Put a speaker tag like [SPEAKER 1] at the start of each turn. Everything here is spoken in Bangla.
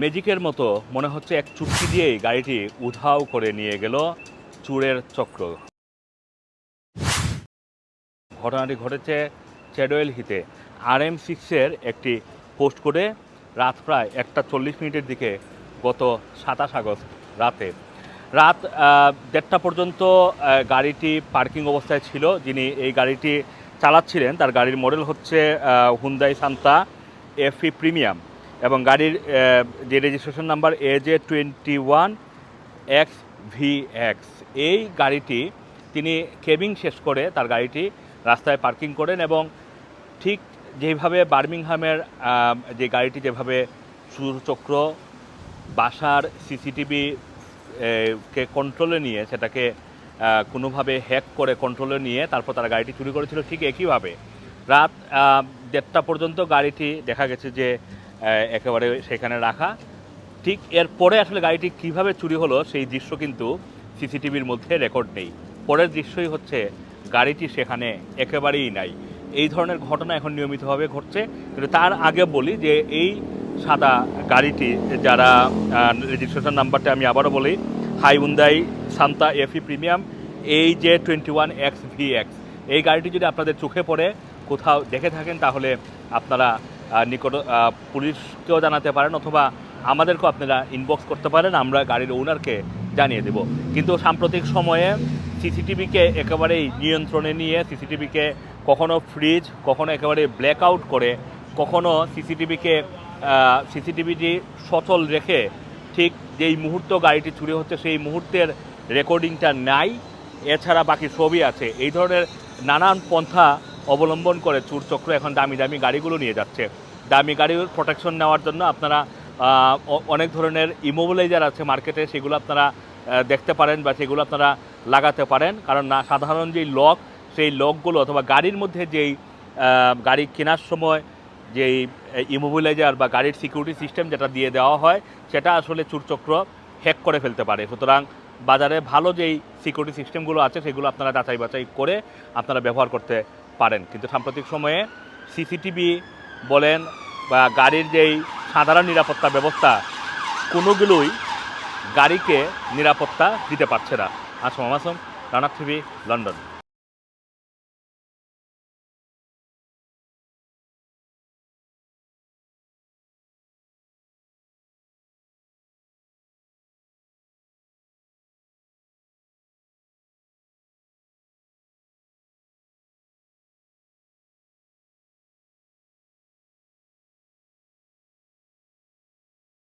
[SPEAKER 1] ম্যাজিকের মতো মনে হচ্ছে এক চুটকি দিয়েই গাড়িটি উধাও করে নিয়ে গেল চুরের চক্র। ঘটনাটি ঘটেছে চ্যাডোয়েল হিতে। আর এম সিক্সের একটি পোস্ট করে রাত প্রায় একটা চল্লিশ মিনিটের দিকে গত সাতাশ আগস্ট রাতে। রাত দেড়টা পর্যন্ত গাড়িটি পার্কিং অবস্থায় ছিল। যিনি এই গাড়িটি চালাচ্ছিলেন, তার গাড়ির মডেল হচ্ছে হুন্দাই সান্তা এফি প্রিমিয়াম। এবং গাড়ির যে registration number A J twenty one X V X এই গাড়িটি তিনি কেবিং শেষ করে তার গাড়িটি রাস্তায় পার্কিং করেন এবং ঠিক যেভাবে বার্মিংহামের যে গাড়িটি যেভাবে চক্র বাসার সিসিটিভি কে কন্ট্রোলে নিয়ে সেটাকে কোনোভাবে হ্যাক করে কন্ট্রোলে নিয়ে তারপর তারা গাড়িটি চুরি করেছিল ঠিক একইভাবে। রাত দেড়টা পর্যন্ত গাড়িটি দেখা গেছে যে একেবারে সেখানে রাখা। ঠিক এরপরে আসলে গাড়িটি কীভাবে চুরি হলো সেই দৃশ্য কিন্তু সিসিটিভির মধ্যে রেকর্ড নেই। পরের দৃশ্যই হচ্ছে গাড়িটি সেখানে একেবারেই নাই। এই ধরনের ঘটনা এখন নিয়মিতভাবে ঘটছে। কিন্তু তার আগে বলি যে এই সাদা গাড়িটি যারা রেজিস্ট্রেশন নাম্বারটা আমি আবারও বলি হাইউন্দাই সান্তা এফি প্রিমিয়াম এই যে twenty one X V X এই গাড়িটি যদি আপনাদের চোখে পড়ে, কোথাও দেখে থাকেন, তাহলে আপনারা নিকট পুলিশকেও জানাতে পারেন অথবা আমাদেরকেও আপনারা ইনবক্স করতে পারেন, আমরা গাড়ির ওনারকে জানিয়ে দেব। কিন্তু সাম্প্রতিক সময়ে সিসিটিভিকে একেবারেই নিয়ন্ত্রণে নিয়ে, সিসিটিভিকে কখনো ফ্রিজ কখনো একেবারে ব্ল্যাক আউট করে, কখনো সিসিটিভিকে সিসিটিভিটি সচল রেখে ঠিক যেই মুহূর্ত গাড়িটি চুরি হচ্ছে সেই মুহূর্তের রেকর্ডিংটা নাই। এছাড়া বাকি সবই আছে। এই ধরনের নানান পন্থা অবলম্বন করে চুরচক্র এখন দামি দামি গাড়িগুলো নিয়ে যাচ্ছে। দামি গাড়ির প্রোটেকশন নেওয়ার জন্য আপনারা অনেক ধরনের ইমোবিলাইজার আছে মার্কেটে সেগুলো আপনারা দেখতে পারেন বা সেগুলো আপনারা লাগাতে পারেন। কারণ না, সাধারণ যেই লক, সেই লকগুলো অথবা গাড়ির মধ্যে যেই গাড়ি কেনার সময় যেই ইমোবিলাইজার বা গাড়ির সিকিউরিটি সিস্টেম যেটা দিয়ে দেওয়া হয়, সেটা আসলে চুরচক্র হ্যাক করে ফেলতে পারে। সুতরাং বাজারে ভালো যেই সিকিউরিটি সিস্টেমগুলো আছে, সেগুলো আপনারা যাচাই বাছাই করে আপনারা ব্যবহার করতে পারেন। কিন্তু সাম্প্রতিক সময়ে সিসিটিভি বলেন বা গাড়ির যেই সাধারণ নিরাপত্তা ব্যবস্থা, কোনোগুলোই গাড়িকে নিরাপত্তা দিতে পারছে না। Assam Assam Rana TV, London.